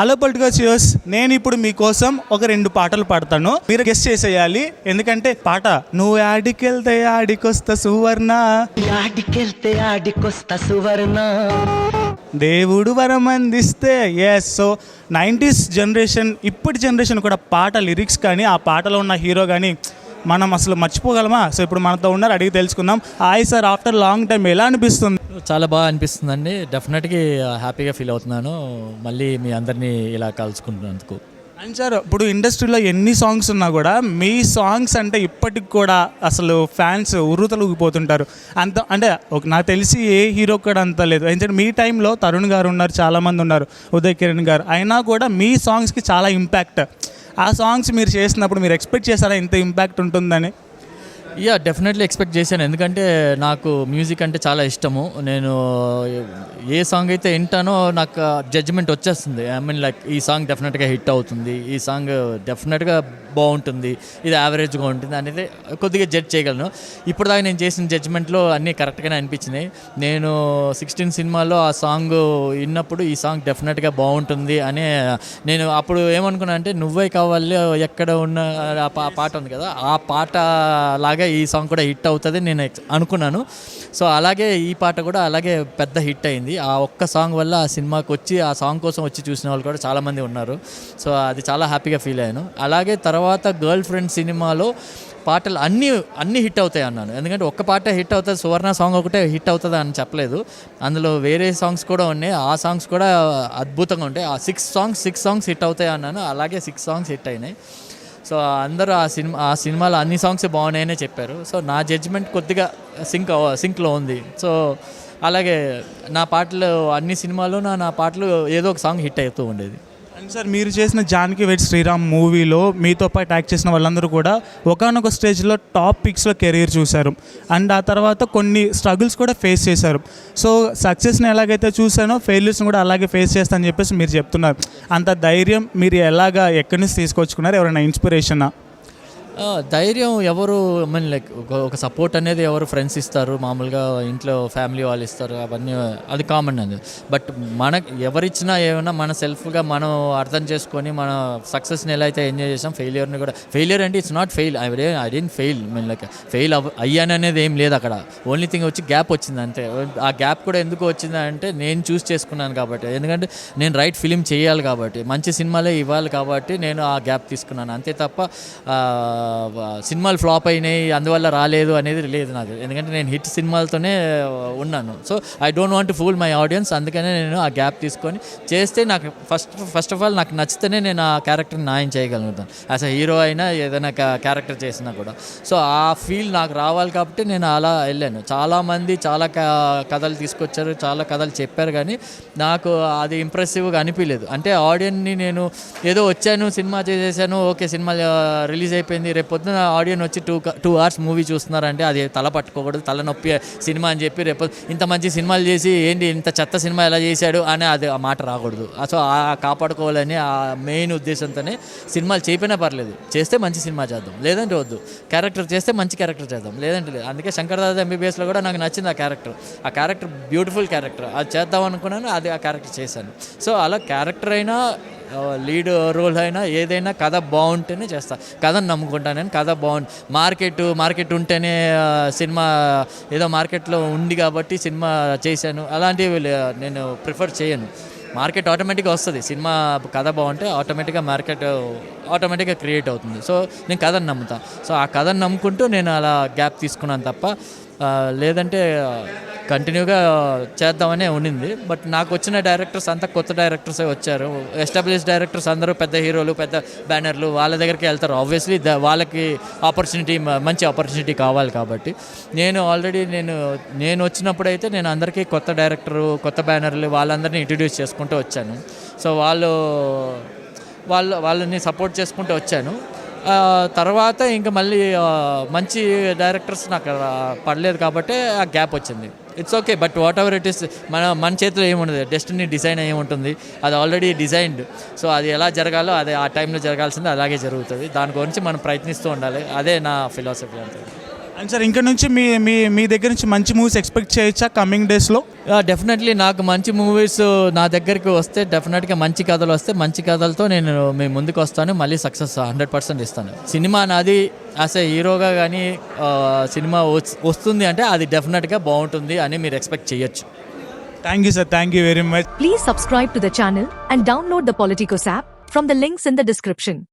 Hello political viewers నేను ఇప్పుడు మీకోసం ఒక రెండు పాటలు పాడతాను. మీరు గెస్ట్ చేసేయాలి. ఎందుకంటే పాట నువ్వు ఆడికెళ్తే ఆడికొస్తా సువర్ణ. ఆడికెళ్తే ఆడికొస్తా సువర్ణ. దేవుడు వరం అందిస్తే ఎస్ సో నైంటీస్ జనరేషన్ ఇప్పటి జనరేషన్ కూడా పాట లిరిక్స్ కానీ ఆ పాటలో ఉన్న హీరో కానీ మనం అసలు మర్చిపోగలమా? సో ఇప్పుడు మనతో ఉన్నారు అడిగి తెలుసుకుందాం. Hi sir after long time ఎలా అనిపిస్తుంది? చాలా బాగా అనిపిస్తుందండి. డెఫినెట్గా హ్యాపీగా ఫీల్ అవుతున్నాను. మళ్ళీ మీ అందరినీ ఇలా కలుసుకుంటున్నందుకు అండ్ సార్ ఇప్పుడు ఇండస్ట్రీలో ఎన్ని సాంగ్స్ ఉన్నా కూడా మీ సాంగ్స్ అంటే ఇప్పటికి కూడా అసలు ఫ్యాన్స్ ఉర్రుతలు ఊగిపోతుంటారు అంత అంటే ఒక నాకు తెలిసి ఏ హీరో కూడా అంత లేదు. ఎందుకంటే మీ టైంలో తరుణ్ గారు ఉన్నారు చాలామంది ఉన్నారు. ఉదయ్ కిరణ్ గారు. అయినా కూడా మీ సాంగ్స్కి చాలా ఇంపాక్ట్. ఆ సాంగ్స్ మీరు చేసినప్పుడు మీరు ఎక్స్పెక్ట్ చేశారా ఇంత ఇంపాక్ట్ ఉంటుందని? యా డెఫినెట్లీ ఎక్స్పెక్ట్ చేశాను. ఎందుకంటే నాకు మ్యూజిక్ అంటే చాలా ఇష్టము. నేను ఏ సాంగ్ అయితే వింటానో నాకు జడ్జిమెంట్ వచ్చేస్తుంది. ఐ మీన్ లైక్ ఈ సాంగ్ డెఫినెట్గా హిట్ అవుతుంది. ఈ సాంగ్ డెఫినెట్గా బాగుంటుంది ఇది యావరేజ్గా ఉంటుంది అనేది కొద్దిగా జడ్జ్ చేయగలను. ఇప్పుడు దాకా నేను చేసిన జడ్జ్మెంట్లో అన్నీ కరెక్ట్గానే అనిపించినాయి. నేను సిక్స్టీన్ సినిమాలో ఆ సాంగ్ విన్నప్పుడు ఈ సాంగ్ డెఫినెట్గా బాగుంటుంది అని నేను అప్పుడు ఏమనుకున్నా అంటే నువ్వే కావాలి ఎక్కడ ఉన్న ఆ పా- పాట ఉంది కదా ఆ పాట లాగా ఈ సాంగ్ కూడా హిట్ అవుతుంది నేను అనుకున్నాను. సో అలాగే ఈ పాట కూడా అలాగే పెద్ద హిట్ అయింది. ఆ ఒక్క సాంగ్ వల్ల ఆ సినిమాకి వచ్చి ఆ సాంగ్ కోసం వచ్చి చూసిన వాళ్ళు కూడా చాలామంది ఉన్నారు. సో అది చాలా హ్యాపీగా ఫీల్ అయ్యాను. అలాగే తర్వాత తర్వాత గర్ల్ ఫ్రెండ్ సినిమాలో పాటలు అన్నీ అన్నీ హిట్ అవుతాయి అన్నాను. ఎందుకంటే ఒక్క పాట హిట్ అవుతుంది సువర్ణ సాంగ్ ఒకటే హిట్ అవుతుంది అని చెప్పలేదు. అందులో వేరే సాంగ్స్ కూడా ఉన్నాయి. ఆ సాంగ్స్ కూడా అద్భుతంగా ఉంటాయి. ఆ six songs six songs hit అవుతాయి అన్నాను. అలాగే సిక్స్ సాంగ్స్ హిట్ అయినాయి. సో అందరూ ఆ సినిమా ఆ సినిమాలో అన్ని సాంగ్స్ బాగున్నాయనే చెప్పారు. సో నా జడ్జిమెంట్ కొద్దిగా సింక్ సింక్లో ఉంది. సో అలాగే నా పాటలు అన్ని సినిమాల్లో నా నా పాటలు ఏదో ఒక సాంగ్ హిట్ అవుతూ ఉండేది. అండ్ సార్ మీరు చేసిన జానకి వెట్ శ్రీరామ్ మూవీలో మీతో పాటు యాక్ట్ చేసిన వాళ్ళందరూ కూడా ఒకనొక స్టేజ్లో టాప్ పిక్స్లో కెరీర్ చూశారు. అండ్ ఆ తర్వాత కొన్ని స్ట్రగుల్స్ కూడా ఫేస్ చేశారు. సో సక్సెస్ని ఎలాగైతే చూశానో ఫెయిల్యూర్స్ని కూడా అలాగే ఫేస్ చేస్తానని చెప్పేసి మీరు చెప్తున్నారు. అంత ధైర్యం మీరు ఎలాగా ఎక్కడి నుంచి తీసుకొచ్చుకున్నారు? ఎవరైనా ఇన్స్పిరేషనా? ధైర్యం ఎవరు మీన్ లైక్ ఒక సపోర్ట్ అనేది ఎవరు ఫ్రెండ్స్ ఇస్తారు మామూలుగా ఇంట్లో ఫ్యామిలీ వాళ్ళు ఇస్తారు అవన్నీ అది కామన్ అది. బట్ మన ఎవరిచ్చినా ఏమైనా మన సెల్ఫ్గా మనం అర్థం చేసుకొని మన సక్సెస్ని ఎలా అయితే ఎంజాయ్ చేసాం ఫెయిలియర్ని కూడా ఫెయిలియర్ అంటే it's not fail I I didn't fail mean like fail అవ్ అయ్యాను అనేది ఏం లేదు అక్కడ. ఓన్లీ థింగ్ వచ్చి గ్యాప్ వచ్చింది అంతే. ఆ గ్యాప్ కూడా ఎందుకు వచ్చింది అంటే నేను చూస్ చేసుకున్నాను కాబట్టి. ఎందుకంటే నేను రైట్ ఫిలిం చేయాలి కాబట్టి మంచి సినిమాలే ఇవ్వాలి కాబట్టి నేను ఆ గ్యాప్ తీసుకున్నాను. అంతే తప్ప సినిమాలు ఫ్లాప్ అయినాయి అందువల్ల రాలేదు అనేది లేదు నాకు ఎందుకంటే నేను హిట్ సినిమాలతోనే ఉన్నాను. So I don't want fool my audience అందుకనే నేను ఆ గ్యాప్ తీసుకొని చేస్తే నాకు ఫస్ట్ ఫస్ట్ ఆఫ్ ఆల్ నాకు నచ్చితేనే నేను ఆ క్యారెక్టర్ని న్యాయం చేయగలుగుతాను. యాజ్ అ హీరో అయినా ఏదైనా క్యారెక్టర్ చేసినా కూడా. సో ఆ ఫీల్ నాకు రావాలి కాబట్టి నేను అలా వెళ్ళాను. చాలామంది చాలా క- కథలు తీసుకొచ్చారు చాలా కథలు చెప్పారు కానీ నాకు అది ఇంప్రెసివ్గా అనిపించలేదు అంటే ఆడియన్ని నేను ఏదో వచ్చాను సినిమా చేసేసాను ఓకే సినిమా రిలీజ్ అయిపోయింది రేపు పొద్దున ఆడియన్ వచ్చి టూ టూ అవర్స్ మూవీ చూస్తున్నారంటే అది తల పట్టుకోకూడదు తలనొప్పి సినిమా అని చెప్పి రేపు ఇంత మంచి సినిమాలు చేసి ఏంటి ఇంత చెత్త సినిమా ఎలా చేశాడు అని అది ఆ మాట రాకూడదు. సో ఆ కాపాడుకోవాలని ఆ మెయిన్ ఉద్దేశంతోనే సినిమాలు చేయపోయినా పర్లేదు. చేస్తే మంచి సినిమా చేద్దాం. లేదంటే వద్దు. క్యారెక్టర్ చేస్తే మంచి క్యారెక్టర్ చేద్దాం. లేదంటే లేదు. అందుకే శంకర్ దాదా ఎంబీబీఎస్లో కూడా నాకు నచ్చింది ఆ క్యారెక్టర్ ఆ క్యారెక్టర్ బ్యూటిఫుల్ క్యారెక్టర్ అది చేద్దాం అనుకున్నాను అది ఆ క్యారెక్టర్ చేశాను. సో అలా క్యారెక్టర్ అయినా లీడ్ రోల్ అయినా ఏదైనా కథ బాగుంటేనే చేస్తా. కథను నమ్ముకుంటాను నేను కథ బాగుంది మార్కెట్ మార్కెట్ ఉంటేనే సినిమా ఏదో మార్కెట్లో ఉంది కాబట్టి సినిమా చేశాను. అలాంటివి నేను ప్రిఫర్ చేయను. మార్కెట్ ఆటోమేటిక్గా వస్తుంది. సినిమా కథ బాగుంటే ఆటోమేటిక్గా మార్కెట్ ఆటోమేటిక్గా క్రియేట్ అవుతుంది. సో నేను కథను నమ్ముతాను సో ఆ కథను నమ్ముకుంటూ నేను అలా గ్యాప్ తీసుకున్నాను తప్ప లేదంటే కంటిన్యూగా చేద్దామనే ఉండింది బట్ నాకు వచ్చిన డైరెక్టర్స్ అంతా కొత్త డైరెక్టర్సే వచ్చారు. ఎస్టాబ్లిష్ డైరెక్టర్స్ అందరూ పెద్ద హీరోలు పెద్ద బ్యానర్లు వాళ్ళ దగ్గరికి వెళ్తారు. ఆబ్వియస్లీ వాళ్ళకి ఆపర్చునిటీ మంచి ఆపర్చునిటీ కావాలి కాబట్టి. నేను ఆల్రెడీ నేను నేను వచ్చినప్పుడైతే నేను అందరికీ కొత్త డైరెక్టరు కొత్త బ్యానర్లు వాళ్ళందరినీ ఇంట్రడ్యూస్ చేసుకుంటూ వచ్చాను. సో వాళ్ళు వాళ్ళు వాళ్ళని సపోర్ట్ చేసుకుంటూ వచ్చాను. తర్వాత ఇంకా మళ్ళీ మంచి డైరెక్టర్స్ నాకు పడలేదు కాబట్టి ఆ గ్యాప్ వచ్చింది. It's okay but whatever it is మన మన చేతిలో ఏముండదు. డెస్టినీ డిజైన్ ఏముంటుంది అది ఆల్రెడీ డిజైన్డ్ సో అది ఎలా జరగాలో అదే ఆ టైంలో జరగాల్సింది అలాగే జరుగుతుంది. దాని గురించి మనం ప్రయత్నిస్తూ ఉండాలి. అదే నా ఫిలాసఫీ అంతే. అండ్ సార్ ఇంకా నుంచి మీ మీ మీ దగ్గర నుంచి మంచి మూవీస్ ఎక్స్పెక్ట్ చేయొచ్చా కమింగ్ డేస్లో డెఫినెట్లీ నాకు మంచి మూవీస్ నా దగ్గరికి వస్తే డెఫినెట్గా మంచి కథలు వస్తే మంచి కథలతో నేను మీ ముందుకు వస్తాను. మళ్ళీ సక్సెస్ హండ్రెడ్ పర్సెంట్ ఇస్తాను. సినిమా నాది యాజ్ ఏ హీరోగా కానీ సినిమా వస్- వస్తుంది అంటే అది డెఫినెట్గా బాగుంటుంది అని మీరు ఎక్స్పెక్ట్ చేయొచ్చు. Thank you sir thank you very much Please subscribe to the channel and download the Politicos app from the links in the description.